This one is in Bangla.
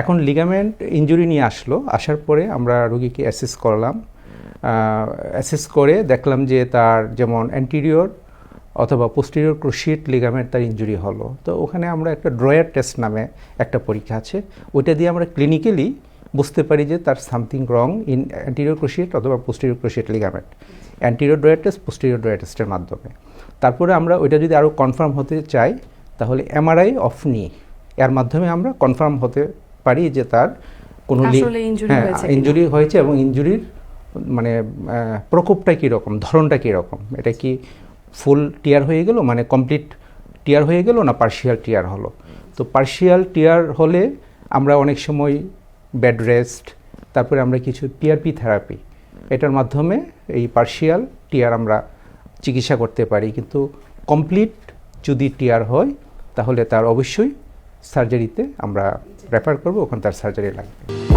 এখন লিগামেন্ট ইঞ্জুরি নিয়ে আসলো, আসার পরে আমরা রোগীকে অ্যাসেস করলাম। অ্যাসেস করে দেখলাম যে তার যেমন অ্যান্টিরিয়র অথবা পোস্টেরিয়র ক্রুশিট লিগামেন্ট তার ইঞ্জুরি হলো। তো ওখানে আমরা একটা ড্রয়ার টেস্ট নামে একটা পরীক্ষা আছে। ওইটা দিয়ে আমরা ক্লিনিক্যালি বুঝতে পারি যে তার something wrong in anterior cruciate অথবা posterior cruciate ligament anterior drawer test posterior drawer টেস্টের মাধ্যমে। তারপরে আমরা ওইটা যদি আরও কনফার্ম হতে চাই, তাহলে এমআরআই অফ নি এর মাধ্যমে আমরা কনফার্ম হতে পারি যে তার কোনো injury হ্যাঁ হয়েছে ইনজুরি হয়েছে এবং ইনজুরির মানে প্রকোপটা কীরকম ধরনটা কীরকম? এটা কি ফুল টিয়ার হয়ে গেল? মানে কমপ্লিট টিয়ার হয়ে গেল না পার্শিয়াল টিয়ার হলো? তো পার্শিয়াল টিয়ার হলে আমরা অনেক সময় বেড রেস্ট তারপরে আমরা কিছু পিআরপি থেরাপি এটার মাধ্যমে এই পার্শিয়াল টিয়ার আমরা চিকিৎসা করতে পারি। কিন্তু কমপ্লিট যদি টিয়ার হয় তাহলে তার অবশ্যই সার্জারিতে আমরা রেফার করব ওখানে তার সার্জারি লাগবে।